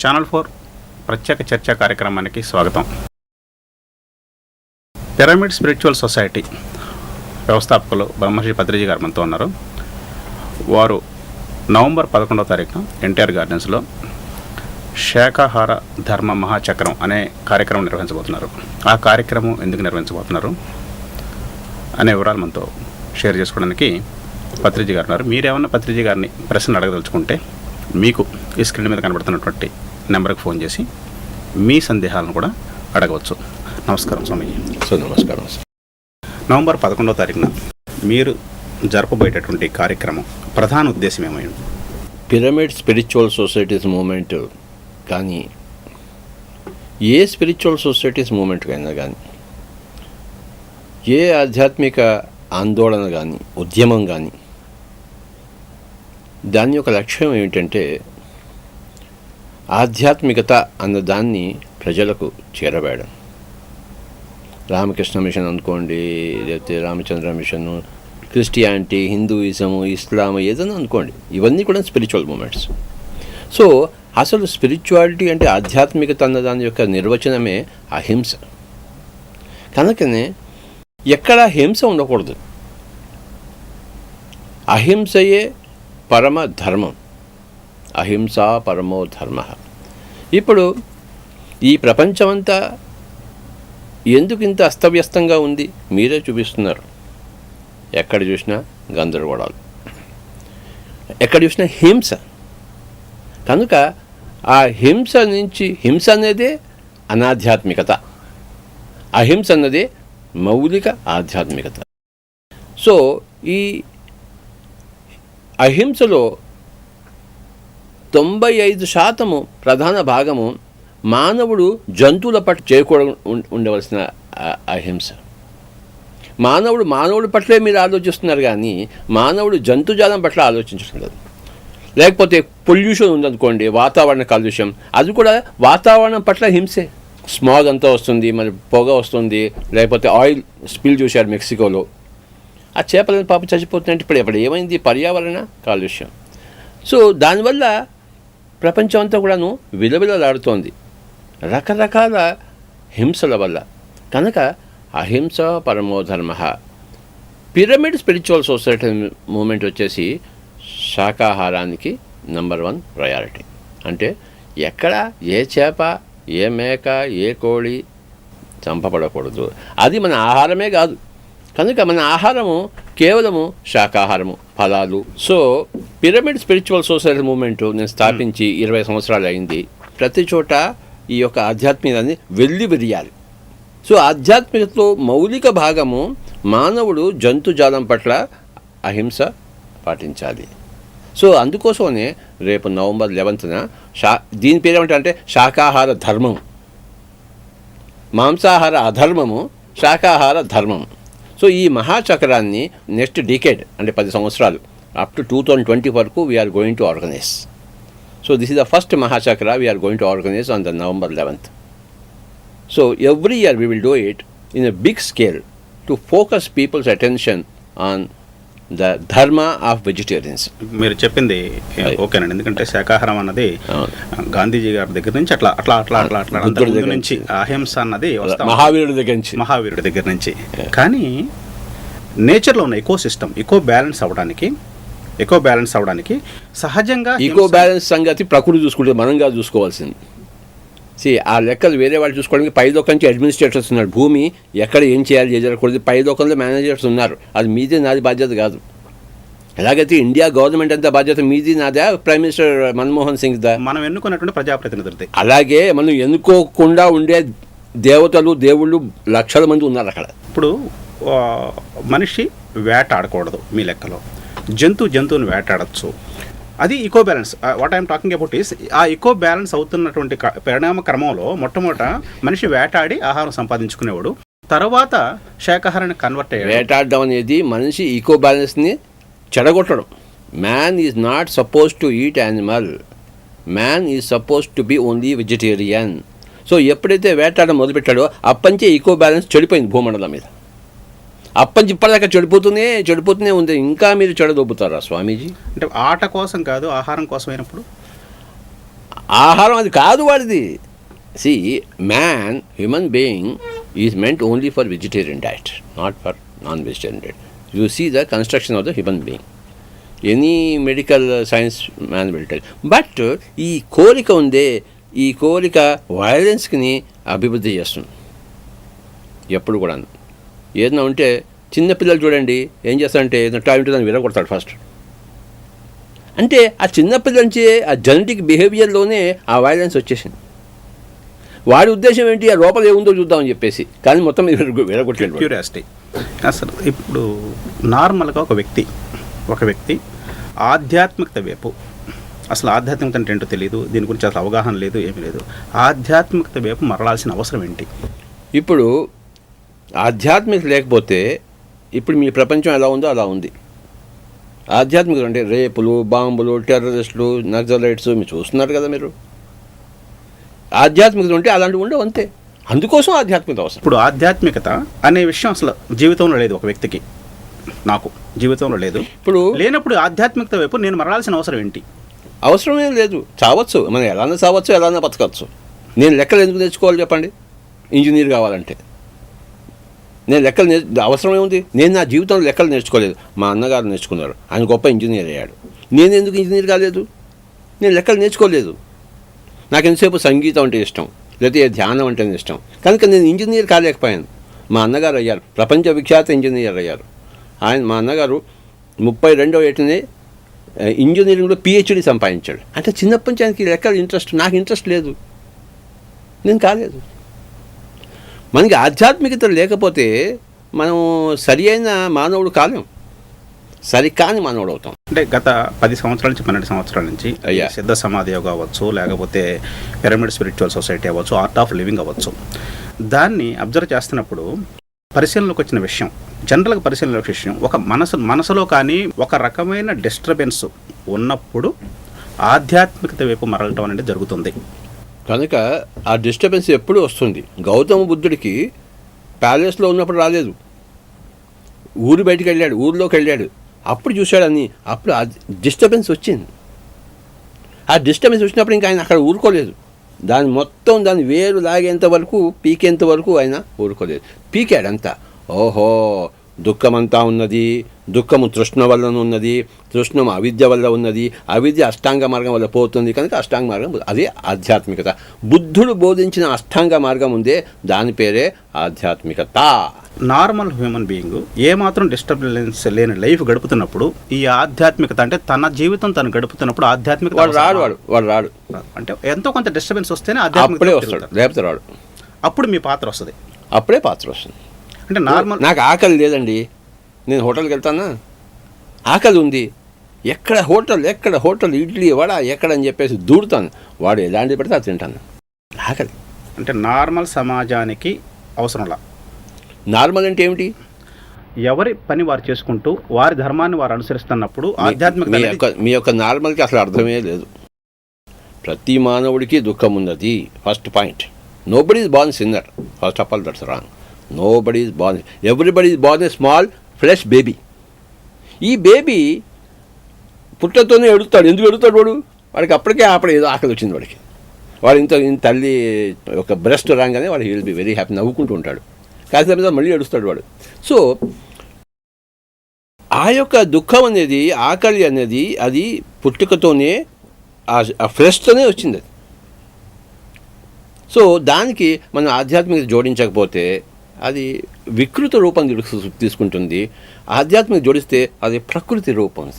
Channel four ప్రత్యేక చర్చా కార్యక్రమానికి స్వాగతం. పిరమిడ్ స్పిరిచువల్ సొసైటీ వ్యవస్థాపకులు బ్రహ్మర్షి పత్రిజీ గారు మనతో ఉన్నారు. వారు నవంబర్ పదకొండవ తారీఖున ఎన్టీఆర్ గార్డెన్స్లో శాకాహార ధర్మ మహాచక్రం అనే కార్యక్రమం నిర్వహించబోతున్నారు. ఆ కార్యక్రమం ఎందుకు నిర్వహించబోతున్నారు అనే వివరాలు మనతో షేర్ చేసుకోవడానికి పత్రిజీ గారు ఉన్నారు. మీరేమన్నా పత్రిజీ గారిని ప్రశ్నలు అడగదలుచుకుంటే మీకు ఈ స్క్రీన్ మీద కనబడుతున్నటువంటి నెంబర్కి ఫోన్ చేసి మీ సందేహాలను కూడా అడగవచ్చు. నమస్కారం స్వామి. సో నమస్కారం నవంబర్ పదకొండవ తారీఖున మీరు జరపబోయేటటువంటి కార్యక్రమం ప్రధాన ఉద్దేశం ఏమైంది పిరమిడ్ స్పిరిచువల్ సొసైటీస్ మూమెంట్ కానీ ఏ స్పిరిచువల్ సొసైటీస్ మూమెంట్ అయినా కానీ ఏ ఆధ్యాత్మిక ఆందోళన కానీ ఉద్యమం కానీ దాని యొక్క లక్ష్యం ఏమిటంటే ఆధ్యాత్మికత అన్న దాన్ని ప్రజలకు చేరవేయడం. రామకృష్ణ మిషన్ అనుకోండి లేకపోతే Ramachandra mission Christianity Hinduism Islam ఏదైనా అనుకోండి ఇవన్నీ కూడా స్పిరిచువల్ మూమెంట్స్ సో అసలు స్పిరిచువాలిటీ అంటే ఆధ్యాత్మికత అన్న దాని యొక్క నిర్వచనమే అహింస. కనుకనే ఎక్కడ హింస ఉండకూడదు. అహింసయే పరమ ధర్మం. అహింసా పరమో ధర్మ. ఇప్పుడు ఈ ప్రపంచమంతా ఎందుకు ఇంత అస్తవ్యస్తంగా ఉంది? మీరే చూపిస్తున్నారు. ఎక్కడ చూసినా గందరగోళాలు. ఎక్కడ చూసినా హింస. కనుక ఆ హింస నుంచి హింస అనేదే అనాధ్యాత్మికత. అహింస అన్నదే మౌలిక ఆధ్యాత్మికత. సో ఈ అహింసలో తొంభై ఐదు శాతము ప్రధాన భాగము మానవుడు జంతువుల పట్ల చేయకూడదు ఉం- ఉండవలసిన అహింస. మానవుడు మానవుడి పట్లే మీరు ఆలోచిస్తున్నారు కానీ మానవుడు జంతుజాలం పట్ల ఆలోచించడం లేదు. లేకపోతే పొల్యూషన్ ఉందనుకోండి వాతావరణ కాలుష్యం అది కూడా వాతావరణం పట్ల హింసే. స్మాగ్ అంతా వస్తుంది మరి పొగ వస్తుంది లేకపోతే ఆయిల్ స్పిల్ చూశారు మెక్సికోలో. ఆ చేపలను పాప చచ్చిపోతున్నట్టు ఇప్పుడు ఇప్పుడు ఏమైంది? పర్యావరణ కాలుష్యం. సో దానివల్ల ప్రపంచం అంతా కూడాను విలవిలలాడుతోంది. రకరకాల హింసల వల్ల. కనుక అహింస పరమోధర్మ పిరమిడ్ స్పిరిచువల్ సొసైటీ మూమెంట్ వచ్చేసి శాకాహారానికి నంబర్ వన్ ప్రయారిటీ. అంటే ఎక్కడ ఏ చేప ఏ మేక ఏ కోడి చంపబడకూడదు. అది మన ఆహారమే కాదు. కనుక మన ఆహారము కేవలము శాకాహారము. ఫలాలు. So pyramid spiritual society movement నేను స్థాపించి ఇరవై సంవత్సరాలు అయింది. ప్రతి చోట ఈ యొక్క ఆధ్యాత్మికతని వెళ్ళి విరియాలి. సో ఆధ్యాత్మికతలో మౌలిక భాగము మానవుడు జంతుజాలం పట్ల అహింస పాటించాలి. సో అందుకోసమనే రేపు నవంబర్ లెవెన్త్న శా దీని పేరు ఏమంటే శాకాహార ధర్మం. మాంసాహార అధర్మము శాకాహార ధర్మం. సో ఈ మహాచక్రాన్ని నెక్స్ట్ డికేడ్ అంటే పది సంవత్సరాలు up to two thousand twenty వరకు we're going to organise so this is the first Mahachakra we're going to organise on the November eleventh so every year we will do it in a big scale to focus people's attention on the dharma of vegetarians. మీరు చెప్పింది ఓకేనండి. ఎందుకంటే శాకాహారం అన్నది గాంధీజీ గారి దగ్గర నుంచి అట్లా అట్లా అట్లా అట్లా అట్లా నుంచి అహింస అన్నది. మహావీరుడి దగ్గర నుంచి. మహావీరుడి దగ్గర నుంచి. కానీ నేచర్లో ఉన్న ఎకో సిస్టమ్ ఎకో బ్యాలెన్స్ అవ్వడానికి ఎకో బ్యాలెన్స్ అవ్వడానికి సహజంగా ఈకో బ్యాలెన్స్ సంగతి ప్రకృతి చూసుకుంటే మనంగా చూసుకోవాల్సింది. సి ఆ లెక్కలు వేరే వాళ్ళు చూసుకోవడానికి పై లోకం నుంచి అడ్మినిస్ట్రేటర్స్ ఉన్నారు. భూమి ఎక్కడ ఏం చేయాలి ఏం జరగకూడదు పై లోకంలో మేనేజర్స్ ఉన్నారు. అది మీది నాది బాధ్యత కాదు. ఎలాగైతే ఇండియా గవర్నమెంట్ అంతా బాధ్యత మీది నాదా ప్రైమ్ మినిస్టర్ మన్మోహన్ సింగ్ దా? మనం ఎన్నుకున్నటువంటి ప్రజాప్రతినిధులది. అలాగే మనం ఎన్నుకోకుండా ఉండే దేవతలు దేవుళ్ళు లక్షల మంది ఉన్నారు అక్కడ. ఇప్పుడు మనిషి వేటాడకూడదు మీ లెక్కలో. జంతు జంతువుని వేటాడచ్చు. అది eco balance what I'm talking about is ఆ ఈకో బ్యాలెన్స్ అవుతున్నటువంటి క- పరిణామ క్రమంలో మొట్టమొదట మనిషి వేటాడి ఆహారం సంపాదించుకునేవాడు. తర్వాత శాకాహారాన్ని కన్వర్ట్ అయ్యాడు. వేటాడడం అనేది మనిషి ఈకో బ్యాలెన్స్ని చెడగొట్టడం. Man is not suppose to eat animal man is suppose to be only vegetarian so ఎప్పుడైతే వేటాడడం మొదలుపెట్టాడో అప్పంచే ఈకో బ్యాలెన్స్ చెడిపోయింది భూమండలం మీద. అప్పంచి ఇప్పటిదాకా చెడిపోతూనే చెడిపోతూనే ఉంది. ఇంకా మీరు చెడదొబ్బుతారా స్వామీజీ? అంటే ఆట కోసం కాదు ఆహారం కోసం అయినప్పుడు? ఆహారం అది కాదు వాడిది. See man human being is meant only for vegetarian diet not for non vegetarian diet you see the construction of the human being any medical science man will tell but ఈ కోరిక ఉందే ఈ కోరిక వైలెన్స్కి అభివృద్ధి చేస్తుంది. ఎప్పుడు కూడా ఏదైనా ఉంటే చిన్నపిల్లలు చూడండి ఏం చేస్తారంటే ఏదైనా టాయ్ దాన్ని విరగొడతాడు ఫస్ట్ అంటే ఆ చిన్నపిల్లల నుంచి ఆ జెనెటిక్ బిహేవియర్లోనే ఆ వైలెన్స్ వచ్చేసింది. వాడి ఉద్దేశం ఏంటి? ఆ లోపల ఏముందో చూద్దామని చెప్పేసి. కానీ మొత్తం మీద విరగొ- విరగొట్టలేడు వాడు. క్యూరియాసిటీ అసలు ఇప్పుడు నార్మల్గా ఒక వ్యక్తి ఒక వ్యక్తి ఆధ్యాత్మికత వైపు అసలు ఆధ్యాత్మికత అంటే ఏంటో తెలియదు దీని గురించి అసలు అవగాహన లేదు ఏమీ లేదు. ఆధ్యాత్మికత వైపు మరలాల్సిన అవసరం ఏంటి? ఇప్పుడు ఆధ్యాత్మిక లేకపోతే ఇప్పుడు మీ ప్రపంచం ఎలా ఉందో అలా ఉంది. ఆధ్యాత్మికత అంటే రేపులు బాంబులు టెర్రరిస్టులు నక్సలైట్స్ మీరు చూస్తున్నారు కదా మీరు. ఆధ్యాత్మికత ఉంటే అలాంటివి ఉండవు అంతే. అందుకోసం ఆధ్యాత్మికత అవసరం. ఇప్పుడు ఆధ్యాత్మికత అనే విషయం అసలు జీవితంలో లేదు ఒక వ్యక్తికి. నాకు జీవితంలో లేదు. ఇప్పుడు లేనప్పుడు ఆధ్యాత్మికత వైపు నేను మరలాల్సిన అవసరం ఏంటి? అవసరమేం లేదు. చావచ్చు. మనం ఎలానే చావచ్చు ఎలానే బతకచ్చు నేను లెక్కలు ఎందుకు నేర్చుకోవాలి చెప్పండి. ఇంజనీర్ కావాలంటే. నేను లెక్కలు నేర్చు అవసరం ఏముంది? నేను నా జీవితంలో లెక్కలు నేర్చుకోలేదు. మా అన్నగారు నేర్చుకున్నారు. ఆయన గొప్ప ఇంజనీర్ అయ్యాడు. నేను ఎందుకు ఇంజనీర్ కాలేదు? నేను లెక్కలు నేర్చుకోలేదు. నాకు ఎంతసేపు సంగీతం అంటే ఇష్టం లేకపోతే ధ్యానం అంటే ఇష్టం. కనుక నేను ఇంజనీర్ కాలేకపోయాను. మా అన్నగారు అయ్యారు. ప్రపంచ విఖ్యాత ఇంజనీర్ అయ్యారు. ఆయన మా అన్నగారు ముప్పై రెండవ ఏటనే ఇంజనీరింగ్లో పిహెచ్డి సంపాదించాడు. అంటే చిన్నప్పటి నుంచి ఆయనకి లెక్కలు ఇంట్రెస్ట్ నాకు ఇంట్రెస్ట్ లేదు. నేను కాలేదు. మనకి ఆధ్యాత్మికత లేకపోతే మనం సరి అయిన మానవుడు కాలేం. సరికాని మానవుడు అవుతాం. అంటే గత పది సంవత్సరాల నుంచి పన్నెండు సంవత్సరాల నుంచి అయ్యా. సిద్ధ సమాధి యోగా అవ్వచ్చు లేకపోతే పిరమిడ్ స్పిరిచువల్ సొసైటీ అవ్వచ్చు ఆర్ట్ ఆఫ్ లివింగ్ అవ్వచ్చు. దాన్ని అబ్జర్వ్ చేస్తున్నప్పుడు పరిశీలనలోకి వచ్చిన విషయం జనరల్గా పరిశీలనలోకి విషయం ఒక మనసు మనసులో కానీ ఒక రకమైన డిస్టర్బెన్స్ ఉన్నప్పుడు ఆధ్యాత్మికత వైపు మరలటం అనేది జరుగుతుంది. కనుక ఆ డిస్టర్బెన్స్ ఎప్పుడు వస్తుంది. గౌతమ బుద్ధుడికి ప్యాలెస్లో ఉన్నప్పుడు రాలేదు. ఊరు బయటికి వెళ్ళాడు ఊరిలోకి వెళ్ళాడు. అప్పుడు చూశాడని అప్పుడు ఆ డిస్టర్బెన్స్ వచ్చింది. ఆ డిస్టర్బెన్స్ వచ్చినప్పుడు ఇంకా ఆయన అక్కడ ఊరుకోలేదు. దాని మొత్తం దాని వేరు లాగేంత వరకు పీకేంత వరకు ఆయన ఊరుకోలేదు. పీకాడంతా. ఓహో దుఃఖమంతా ఉన్నది. దుఃఖము తృష్ణ వల్ల ఉన్నది తృష్ణము అవిద్య వల్ల ఉన్నది అవిద్య అష్టాంగ మార్గం వల్ల పోతుంది. కనుక అష్టాంగ మార్గం అదే ఆధ్యాత్మికత. బుద్ధుడు బోధించిన అష్టాంగ మార్గం ఉందే దాని పేరే ఆధ్యాత్మికత. నార్మల్ హ్యూమన్ బీయింగ్ ఏమాత్రం డిస్టర్బెన్స్ లేని లైఫ్ గడుపుతున్నప్పుడు ఈ ఆధ్యాత్మికత అంటే తన జీవితం తను గడుపుతున్నప్పుడు ఆధ్యాత్మికత వాడు రాడు? వాడు వాడు రాడు. అంటే ఎంతో కొంత డిస్టర్బెన్స్ వస్తేనే అప్పుడే ఆధ్యాత్మికత వస్తాడు. లేకపోతే రాడు. అప్పుడు మీ పాత్ర వస్తుంది. అప్పుడే పాత్ర వస్తుంది. అంటే నార్మల్ నాకు ఆకలి లేదండి. నేను హోటల్కి వెళ్తానా? ఆకలి ఉంది ఎక్కడ హోటల్ ఎక్కడ హోటల్ ఇడ్లీ వడ ఎక్కడ అని చెప్పేసి దూడుతాను. వాడు ఎలాంటిది పెడితే అది తింటాను. ఆకలి. అంటే నార్మల్ సమాజానికి అవసరంలా. నార్మల్ అంటే ఏమిటి? ఎవరి పని వారు చేసుకుంటూ వారి ధర్మాన్ని వారు అనుసరిస్తున్నప్పుడు ఆధ్యాత్మికత మీ యొక్క మీ యొక్క నార్మల్కి అసలు అర్థమే లేదు. ప్రతి మానవుడికి దుఃఖం ఉన్నది. First point nobody is born sinner first of all that's wrong nobody is born everybody is born a small fresh baby. ఈ బేబీ పుట్టతోనే ఎడుతాడు. ఎందుకు ఎడుతాడు వాడు? వాడికి అప్పటికే అప్పుడు ఏదో ఆకలి వచ్చింది వాడికి. వాడు ఇంత ఇంత తల్లి ఒక బ్రెస్ట్ రాగానే వాడు విల్ బి వెరీ హ్యాపీ నవ్వుకుంటూ ఉంటాడు. కాసేపు మీద మళ్ళీ ఎడుస్తాడు వాడు. సో ఆ యొక్క దుఃఖం అనేది ఆకలి అనేది అది పుట్టుకతోనే ఆ ఫ్రెష్తోనే వచ్చింది అది. సో దానికి మనం ఆధ్యాత్మికత జోడించకపోతే అది వికృత రూపం తీసుకుంటుంది. ఆధ్యాత్మిక జోడిస్తే అది ప్రకృతి రూపం.